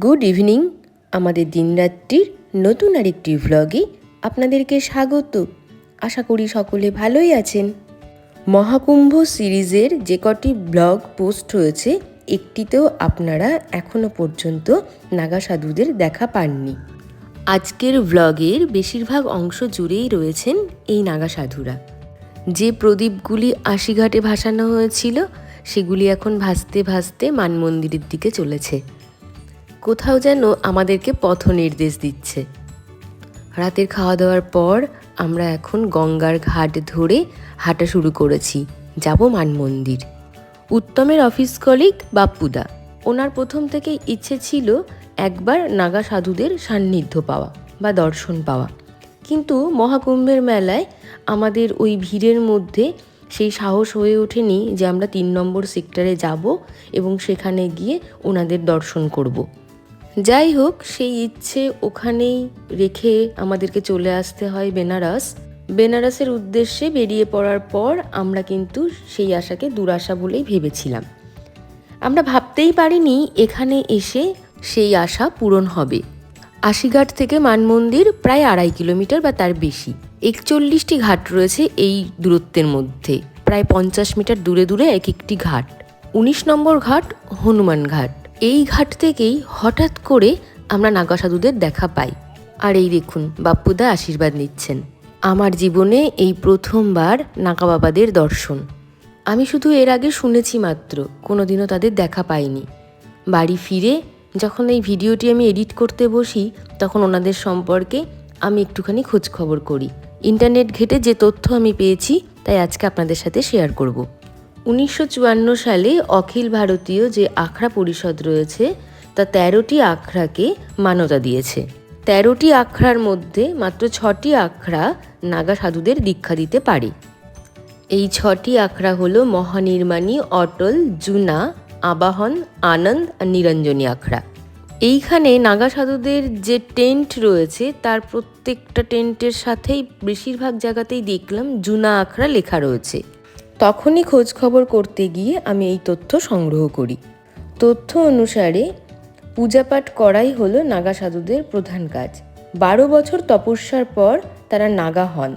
Good evening আমাদের দিনরাত্রির নতুন আরেকটি ভ্লগে আপনাদেরকে স্বাগত। আশা করি সকলে ভালোই আছেন। মহাকুম্ভ সিরিজের যে কটি ব্লগ পোস্ট হয়েছে একটিতেও আপনারা এখনও পর্যন্ত নাগা সাধুদের দেখা পাননি। আজকের ভ্লগের বেশিরভাগ অংশ জুড়েই রয়েছেন এই নাগা সাধুরা। যে প্রদীপগুলি আশিঘাটে ভাসানো হয়েছিল, সেগুলি এখন ভাসতে ভাসতে মান মন্দিরের দিকে চলেছে। কোথাও যেন আমাদেরকে পথ নির্দেশ দিচ্ছে। রাতের খাওয়া দাওয়ার পর আমরা এখন গঙ্গার ঘাট ধরে হাঁটা শুরু করেছি, যাব মান মন্দির উত্তমের অফিস কলিগ বাপ্পুদা। ওনার প্রথম থেকেই ইচ্ছে ছিল একবার নাগা সাধুদের সান্নিধ্য পাওয়া বা দর্শন পাওয়া। কিন্তু মহাকুম্ভের মেলায় আমাদের ওই ভিড়ের মধ্যে সেই সাহস হয়ে ওঠেনি যে আমরা তিন নম্বর সেক্টরে যাব এবং সেখানে গিয়ে ওনাদের দর্শন করব। যাই হোক সেই ইচ্ছে ওখানেই রেখে আমাদেরকে চলে আসতে হয় বেনারস। বেনারসের উদ্দেশ্যে বেরিয়ে পড়ার পর আমরা কিন্তু সেই আশাকে দুরাশা বলেই ভেবেছিলাম। আমরা ভাবতেই পারিনি এখানে এসে সেই আশা পূরণ হবে। আশিঘাট থেকে মানমন্দির প্রায় আড়াই কিলোমিটার বা তার বেশি। একচল্লিশটি ঘাট রয়েছে এই দূরত্বের মধ্যে। প্রায় পঞ্চাশ মিটার দূরে দূরে এক একটি ঘাট। উনিশ নম্বর ঘাট হনুমান ঘাট। এই ঘাট থেকেই হঠাৎ করে আমরা নাগা সাধুদের দেখা পাই। আর এই দেখুন বাপ্পুদা আশীর্বাদ নিচ্ছেন। আমার জীবনে এই প্রথমবার নাগা বাবাদের দর্শন। আমি শুধু এর আগে শুনেছি মাত্র, কোনোদিনও তাদের দেখা পাইনি। বাড়ি ফিরে যখন এই ভিডিওটি আমি এডিট করতে বসি, তখন ওনাদের সম্পর্কে আমি একটুখানি খোঁজ খবর করি। ইন্টারনেট ঘেটে যে তথ্য আমি পেয়েছি, তাই আজকে আপনাদের সাথে শেয়ার করব। উনিশশো চুয়ান্ন সালে অখিল ভারতীয় যে আখড়া পরিষদ রয়েছে, তা তেরোটি আখড়াকে মান্যতা দিয়েছে। তেরোটি আখড়ার মধ্যে মাত্র ছটি আখড়া নাগা সাধুদের দীক্ষা দিতে পারে। এই ছটি আখড়া হলো মহানির্মাণী অটল, জুনা, আবাহন, আনন্দ, আর নিরঞ্জনী আখড়া। এইখানে নাগা সাধুদের যে টেন্ট রয়েছে, তার প্রত্যেকটা টেন্টের সাথেই বেশিরভাগ জায়গাতেই দেখলাম জুনা আখড়া লেখা রয়েছে। তখনই খোঁজ খবর করতে গিয়ে আমি এই তথ্য সংগ্রহ করি। তথ্য অনুসারে পূজাপাঠ করাই হলো নাগা সাধুদের প্রধান কাজ। বারো বছর তপস্যার পর তারা নাগা হন।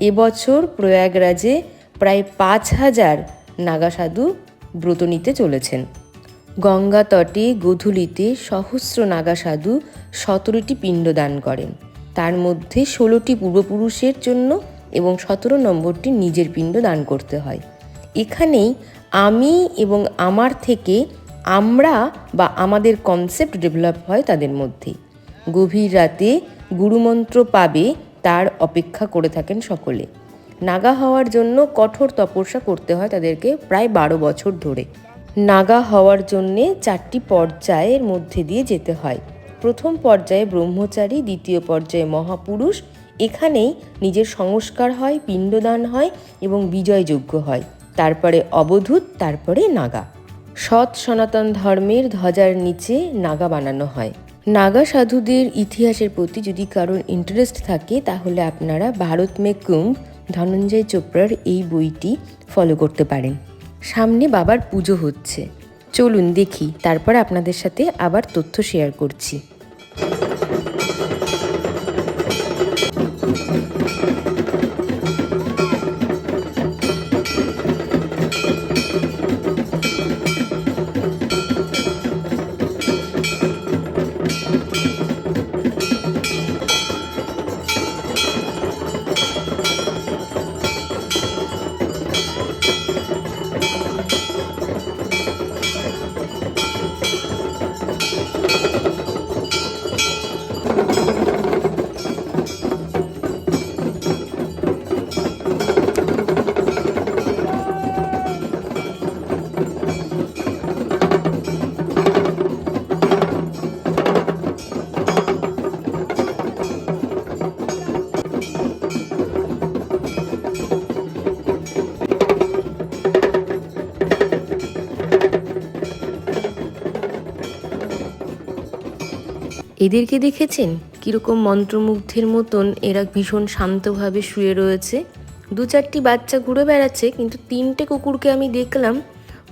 এবছর প্রয়াগরাজে প্রায় পাঁচ হাজার নাগা সাধু ব্রত নিতে চলেছেন। গঙ্গা তটে, গোধূলিতে সহস্র নাগা সাধু সতেরোটি পিণ্ড দান করেন। তার মধ্যে ষোলোটি পূর্বপুরুষের জন্য এবং সতেরো নম্বরটি নিজের পিণ্ড দান করতে হয়। এখানেই আমি এবং আমার থেকে আমরা বা আমাদের কনসেপ্ট ডেভেলপ হয় তাদের মধ্যে। গভীর রাতে গুরুমন্ত্র পাবে তার অপেক্ষা করে থাকেন সকলে। নাগা হওয়ার জন্য কঠোর তপস্যা করতে হয় তাদেরকে প্রায় বারো বছর ধরে। নাগা হওয়ার জন্যে চারটি পর্যায়ের মধ্যে দিয়ে যেতে হয়। প্রথম পর্যায়ে ব্রহ্মচারী, দ্বিতীয় পর্যায়ে মহাপুরুষ এখানেই নিজের সংস্কার হয়, পিণ্ডদান হয় এবং বিজয়যোগ্য হয়। তারপরে অবধূত, তারপরে নাগা। সৎ সনাতন ধর্মের ধ্বজার নিচে নাগা বানানো হয়। নাগা সাধুদের ইতিহাসের প্রতি যদি কারোর ইন্টারেস্ট থাকে, তাহলে আপনারা ভারত মে কুম্ভ ধনঞ্জয় চোপড়ার এই বইটি ফলো করতে পারেন। সামনে বাবার পুজো হচ্ছে। চলুন দেখি, তারপর আপনাদের সাথে আবার তথ্য শেয়ার করছি। Thank you. এদেরকে দেখেছেন? কীরকম মন্ত্রমুগ্ধের মতন এরা ভীষণ শান্তভাবে শুয়ে রয়েছে। দু চারটি বাচ্চা ঘুরে বেড়াচ্ছে, কিন্তু তিনটে কুকুরকে আমি দেখলাম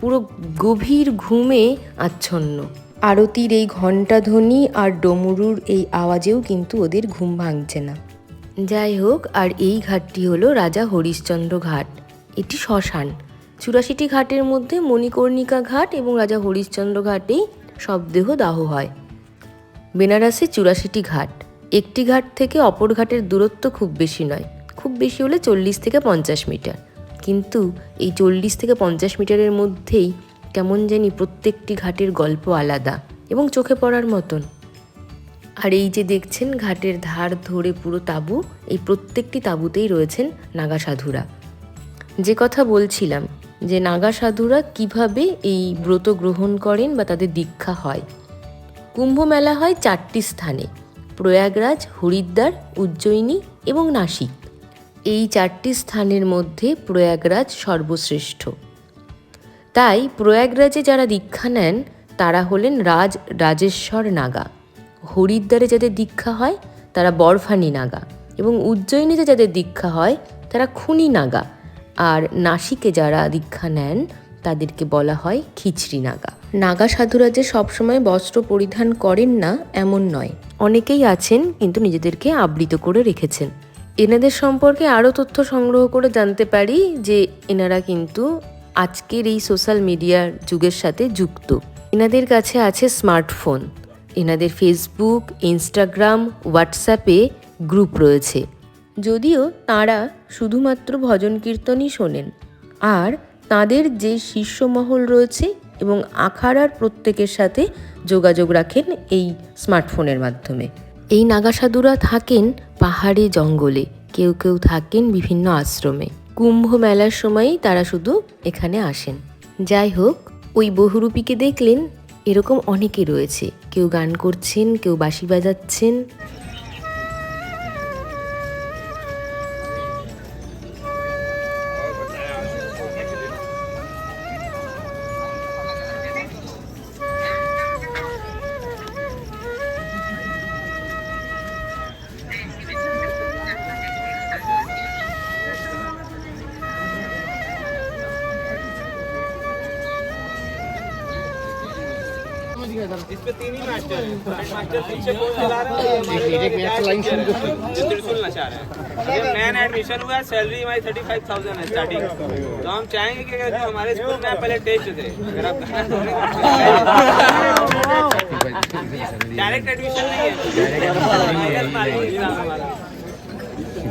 পুরো গভীর ঘুমে আচ্ছন্ন। আরতির এই ঘণ্টাধ্বনি আর ডমরুর এই আওয়াজেও কিন্তু ওদের ঘুম ভাঙছে না। যাই হোক, আর এই ঘাটটি হলো রাজা হরিশ্চন্দ্র ঘাট। এটি শ্মশান। চুরাশিটি ঘাটের মধ্যে মণিকর্ণিকা ঘাট এবং রাজা হরিশ্চন্দ্র ঘাটেই শবদেহ দাহ হয়। বেনারসে চুরাশিটি ঘাট। একটি ঘাট থেকে অপর ঘাটের দূরত্ব খুব বেশি নয়। খুব বেশি হলে চল্লিশ থেকে পঞ্চাশ মিটার। কিন্তু এই চল্লিশ থেকে পঞ্চাশ মিটারের মধ্যেই কেমন জানি প্রত্যেকটি ঘাটের গল্প আলাদা এবং চোখে পড়ার মতন। আর এই যে দেখছেন ঘাটের ধার ধরে পুরো তাঁবু, এই প্রত্যেকটি তাঁবুতেই রয়েছেন নাগা সাধুরা। যে কথা বলছিলাম, যে নাগা সাধুরা কীভাবে এই ব্রত গ্রহণ করেন বা তাদের দীক্ষা হয় কুম্ভ মেলা হয় চারটি স্থানে, প্রয়াগরাজ, হরিদ্বার, উজ্জয়িনী এবং নাসিক। এই চারটি স্থানের মধ্যে প্রয়াগরাজ সর্বশ্রেষ্ঠ। তাই প্রয়াগরাজে যারা দীক্ষা নেন, তারা হলেন রাজ রাজেশ্বর নাগা। হরিদ্বারে যাদের দীক্ষা হয়, তারা বরফানি নাগা এবং উজ্জয়িনীতে যাদের দীক্ষা হয়, তারা খুনি নাগা। আর নাসিকে যারা দীক্ষা নেন, তাদেরকে বলা হয় খিচড়ি নাগা। নাগা সাধুরা যে সবসময় বস্ত্র পরিধান করেন না, এমন নয়। অনেকেই আছেন, কিন্তু নিজেদেরকে আবৃত করে রেখেছেন। এনাদের সম্পর্কে আরও তথ্য সংগ্রহ করে জানতে পারি যে এনারা কিন্তু আজকের এই সোশ্যাল মিডিয়ার যুগের সাথে যুক্ত। এনাদের কাছে আছে স্মার্টফোন। এনাদের ফেসবুক, ইনস্টাগ্রাম, হোয়াটসঅ্যাপে গ্রুপ রয়েছে। যদিও তাঁরা শুধুমাত্র ভজন কীর্তনই শোনেন, আর তাদের যে শীর্ষমহল রয়েছে এবং আখাড়ার প্রত্যেকের সাথে যোগাযোগ রাখেন এই স্মার্টফোনের মাধ্যমে। এই নাগাসাধুরা থাকেন পাহাড়ে জঙ্গলে, কেউ কেউ থাকেন বিভিন্ন আশ্রমে। কুম্ভ মেলার সময়ই তারা শুধু এখানে আসেন। যাই হোক, ওই বহুরূপীকে দেখলেন এরকম অনেকে রয়েছে। কেউ গান করছেন, কেউ বাঁশি বাজাচ্ছেন। इस तीन ही मास्टर हैं। मास्टर पीछे कौन चला रहा है। एक मिनट लाइन शुरू जो त्रिशूल नचा रहा है। ये नया एडमिशन हुआ है सैलरी हमारी थर्टी फाइव थाउज़ेंड है स्टार्टिंग तो हम चाहेंगे कि जो हमारे स्कूल में पहले टेस्ट थे अगर आप डायरेक्ट एडमिशन नहीं है।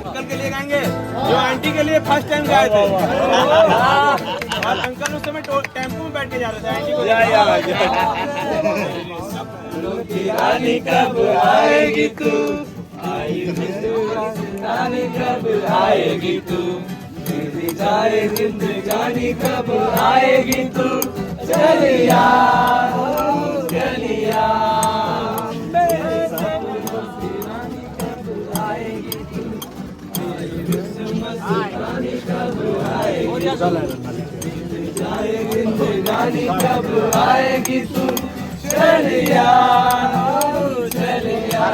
अंकल के लिए गाएँगे। जो आंटी के लिए फ़र्स्ट टाइम गाए थे। और अंकल उस समय टेंपो में बैठ के जा रहे थे आंटी को रानी कब आएगी तू रानी कब आएगी तू जाए जिंदगानी कब आएगी तू चलिया चलिया जाए जिंदगानी कब आएगी तू चलिया चलिया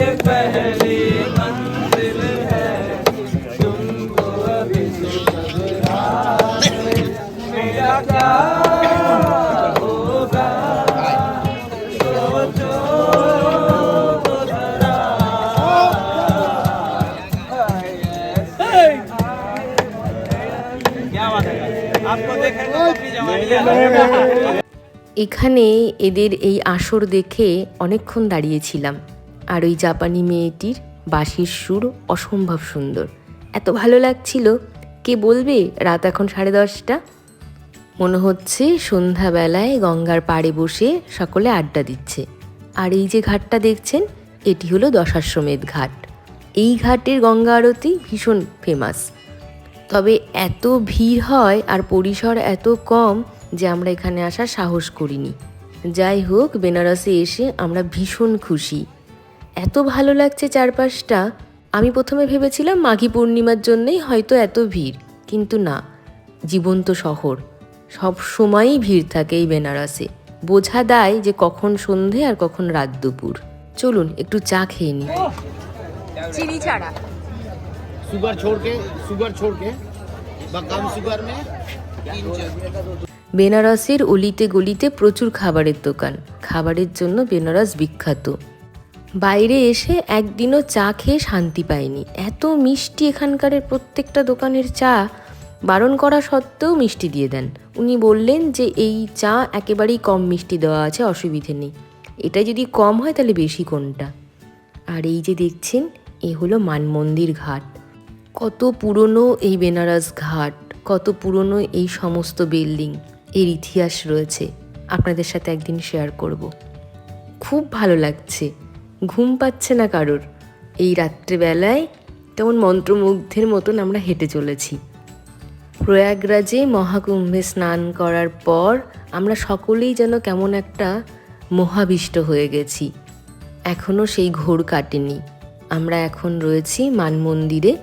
ये पहली मंजिल है तुमको अभी तो घबरा है। मेरा क्या होगा सोचो तो जरा। क्या बात है आपको देखें तो अपनी जवानी याद आ এখানে এদের এই আসর দেখে অনেকক্ষণ দাঁড়িয়েছিলাম আর ওই জাপানি মেয়েটির বাঁশির সুর অসম্ভব সুন্দর। এত ভালো লাগছিল। কে বলবে? রাত এখন সাড়ে দশটা। মনে হচ্ছে সন্ধ্যাবেলায় গঙ্গার পাড়ে বসে সকলে আড্ডা দিচ্ছে। আর এই যে ঘাটটা দেখছেন, এটি হলো দশাশ্বমেধ ঘাট। এই ঘাটের গঙ্গা আরতি ভীষণ ফেমাস তবে এত ভিড় হয় আর পরিসর এত কম যে আমরা এখানে আসার সাহস করিনি। যাই হোক, বেনারসে এসে আমরা ভীষণ খুশি। এত ভালো লাগছে চারপাশটা। আমি প্রথমে ভেবেছিলাম মাঘী পূর্ণিমার জন্যেই হয়তো এত ভিড় কিন্তু না। জীবন্ত শহর। সব সময়ই ভিড় থাকে এই বেনারসে। বোঝা দেয় যে কখন সন্ধে আর কখন রাত দুপুর। চলুন একটু চা খেয়ে নি চিনি ছাড়া। সুগার ছোড়কে সুগার ছোড়কে বা কম সুগার মে বেনারসের অলিতে গলিতে প্রচুর খাবারের দোকান। খাবারের জন্য বেনারস বিখ্যাত। বাইরে এসে একদিনও চা খেয়ে শান্তি পাইনি। এত মিষ্টি এখানকারের প্রত্যেকটা দোকানের চা। বারণ করা সত্ত্বেও মিষ্টি দিয়ে দেন। উনি বললেন যে, এই চা একেবারেই কম মিষ্টি দেওয়া আছে, অসুবিধে নেই। এটা যদি কম হয় তাহলে বেশি কোনটা? আর এই যে দেখছেন, এ হলো মানমন্দির ঘাট। কত পুরনো এই বেনারস ঘাট, কত পুরনো এই সমস্ত বিল্ডিং, এর ইতিহাস রয়েছে। আপনাদের সাথে একদিন শেয়ার করব। খুব ভালো লাগছে। ঘুম পাচ্ছে না কারোর। এই রাত্রেবেলায় তেমন মন্ত্রমুগ্ধের মতন আমরা হেঁটে চলেছি। প্রয়াগরাজে মহাকুম্ভে স্নান করার পর আমরা সকলেই যেন কেমন একটা মহাবিষ্ট হয়ে গেছি। এখনও সেই ঘোর কাটেনি। আমরা এখন রয়েছি মান মন্দিরে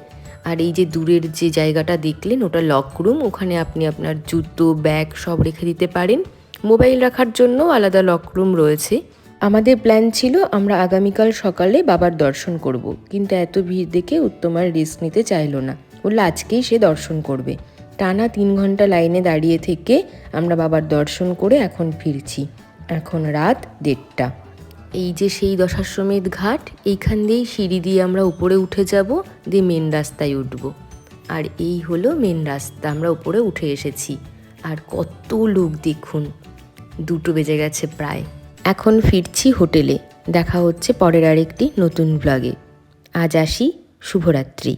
আর এই যে দূরের যে জায়গাটা দেখলেন, ওটা লকরুম ওখানে আপনি আপনার জুতো ব্যাগ সব রেখে দিতে পারেন। মোবাইল রাখার জন্য আলাদা লকরুম রয়েছে। আমাদের প্ল্যান ছিল আমরা আগামীকাল সকালে বাবার দর্শন করব। কিন্তু এত ভিড় দেখে উত্তমার রিস্ক নিতে চাইলো না। বলল, আজকেই সে দর্শন করবে। টানা তিন ঘণ্টা লাইনে দাঁড়িয়ে থেকে আমরা বাবার দর্শন করে এখন ফিরছি। এখন রাত দেড়টা। এই যে সেই দশাশ্বমেধ ঘাট, এইখান দিয়েই সিঁড়ি দিয়ে আমরা উপরে উঠে যাব, দিয়ে মেন রাস্তায় উঠব। আর এই হলো মেন রাস্তা, আমরা উপরে উঠে এসেছি। আর কত লোক দেখুন, দুটো বেজে গেছে প্রায়। এখন ফিরছি হোটেলে। দেখা হচ্ছে পরের আরেকটি নতুন ব্লগে আজ আসি শুভরাত্রি।